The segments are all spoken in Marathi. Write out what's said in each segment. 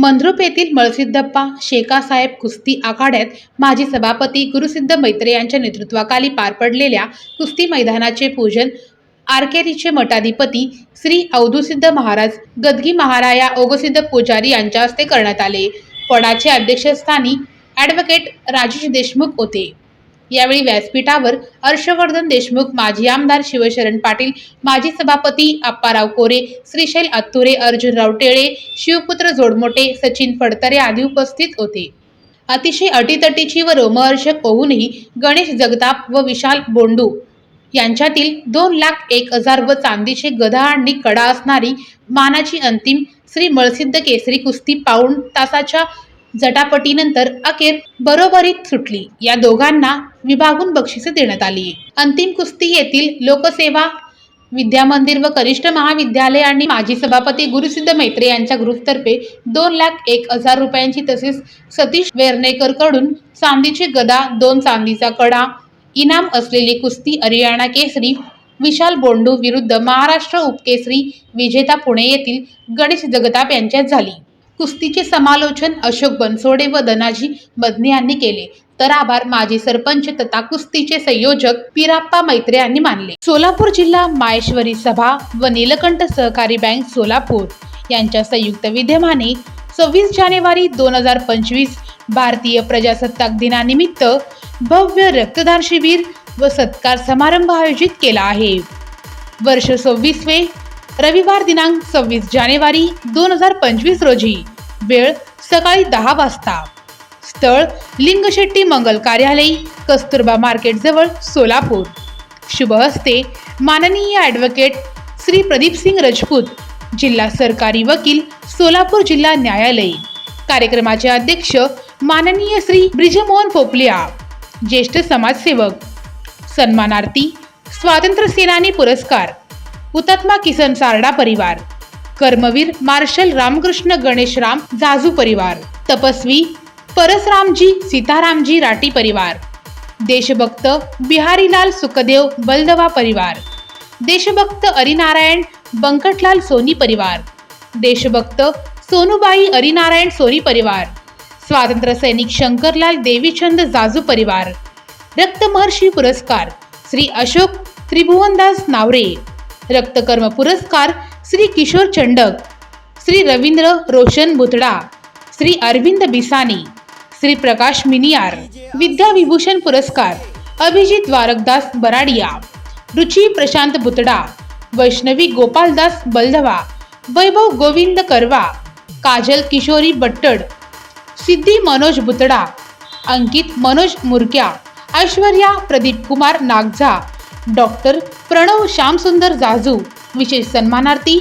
मंद्रुप येथील मळसिद्धप्पा शेकासाहेब कुस्ती आखाड्यात माजी सभापती गुरुसिद्ध मैत्रे यांच्या नेतृत्वाखाली पार पडलेल्या कुस्ती मैदानाचे पूजन आरकेरीचे मठाधिपती श्री अवधूसिद्ध महाराज गदगी महाराया ओगसिद्ध पुजारी यांच्या हस्ते करण्यात आले. फडाचे अध्यक्षस्थानी ॲडव्होकेट राजेश देशमुख होते. यावेळी व्यासपीठावर हर्षवर्धन देशमुख माजी आमदार शिवशरण पाटील माजी सभापती अप्पाराव कोरे श्रीशैल अत्तुरे अर्जुनराव टेळे शिवपुत्र जोडमोटे सचिन फडतरे आदी उपस्थित होते. अतिशय अटीतटीची व रोमहर्षक होऊनही गणेश जगताप व विशाल बोंडू यांच्यातील दोन लाख एक हजार व चांदीचे गधा आणि कडा असणारी मानाची अंतिम श्री मळसिद्ध केसरी कुस्ती पाऊण तासाच्या जटापटीनंतर अखेर बरोबरीत सुटली. या दोघांना विभागून बक्षिसे देण्यात आली. अंतिम कुस्ती येथील लोकसेवा विद्यामंदिर व कनिष्ठ महाविद्यालय आणि माजी सभापती गुरुसिद्ध मैत्रे यांच्या ग्रुपतर्फे दोन लाख एक हजार रुपयांची तसेच सतीश वेर्णेकरकडून चांदीची गदा दोन चांदीचा कडा इनाम असलेली कुस्ती हरियाणा केसरी विशाल बोंडू विरुद्ध महाराष्ट्र उपकेसरी विजेता पुणे येथील गणेश जगताप यांच्यात झाली. कुस्तीचे समालोचन अशोक बनसोडे व धनाजी मदने यांनी केले. तर आभार माजी सरपंच तथा कुस्तीचे संयोजक पिराप्पा मैत्रे यांनी मानले. सोलापूर जिल्हा माहेश्वरी सभा व नीलकंठ सहकारी बँक सोलापूर यांच्या संयुक्त विद्यमाने सव्वीस जानेवारी दोन हजार पंचवीस भारतीय प्रजासत्ताक दिनानिमित्त भव्य रक्तदान शिबिर व सत्कार समारंभ आयोजित केला आहे. वर्ष सव्वीसवे रविवार दिनांक सव्वीस जानेवारी दोन हजार पंचवीस रोजी. वेळ सकाळी दहा वाजता. स्थळ लिंगशेट्टी मंगल कार्यालय कस्तुरबा मार्केटजवळ सोलापूर. शुभ हस्ते माननीय ॲडव्होकेट श्री प्रदीपसिंग रजपूत जिल्हा सरकारी वकील सोलापूर जिल्हा न्यायालय. कार्यक्रमाचे अध्यक्ष माननीय श्री ब्रिजमोहन पोपलिया ज्येष्ठ समाजसेवक. सन्मानार्थी स्वातंत्र्य सेनानी पुरस्कार. हुतात्मा किसन सारडा परिवार. कर्मवीर मार्शल रामकृष्ण गणेशराम जाजू परिवार. तपस्वी परसरामजी सीतारामजी राठी परिवार. देशभक्त बिहारीलाल सुखदेव बलदवा परिवार. देशभक्त हरिनारायण बंकटलाल सोनी परिवार. देशभक्त सोनूबाई हरिनारायण सोनी परिवार. स्वातंत्र्य सैनिक शंकरलाल देवीचंद जाजू परिवार. रक्तमहर्षी पुरस्कार श्री अशोक त्रिभुवनदास नावरे. रक्तकर्म पुरस्कार श्री किशोर चंडक श्री रवींद्र रोशन बुतडा श्री अरविंद बिसानी श्री प्रकाश मिनियार विद्या विभूषण पुरस्कार अभिजित द्वारकदास बराडिया रुची प्रशांत बुतडा वैष्णवी गोपालदास बलधवा वैभव गोविंद करवा काजल किशोरी बट्टड सिद्धी मनोज बुतडा अंकित मनोज मुरक्या ऐश्वर्या प्रदीप कुमार नागझा डॉक्टर प्रणव श्यामसुंदर जाजू विशेष सन्मानार्थी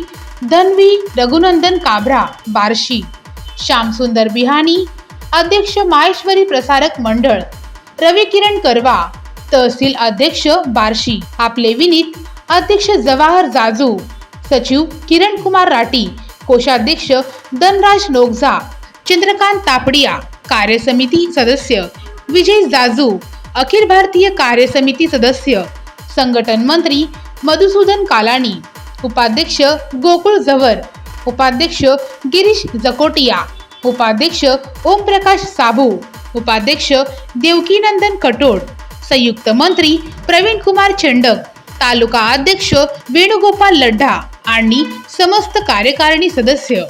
धनवी रघुनंदन काब्रा बार्शी. श्यामसुंदर बिहानी अध्यक्ष माहेश्वरी प्रसारक मंडळ रवी किरण करवा तहसील अध्यक्ष बार्शी. आपले विनीत अध्यक्ष जवाहर जाजू सचिव किरण कुमार राठी कोषाध्यक्ष धनराज नोगझा चंद्रकांत तापडिया कार्यसमिती सदस्य विजय जाजू अखिल भारतीय कार्यसमिती सदस्य संघटन मंत्री मधुसूदन कालानी उपाध्यक्ष गोकुळ झवर उपाध्यक्ष गिरीश जकोटिया उपाध्यक्ष ओमप्रकाश साबू उपाध्यक्ष देवकीनंदन कटोड संयुक्त मंत्री प्रवीण कुमार चंडक तालुका अध्यक्ष वेणुगोपाल लड्ढा आणि समस्त कार्यकारिणी सदस्य.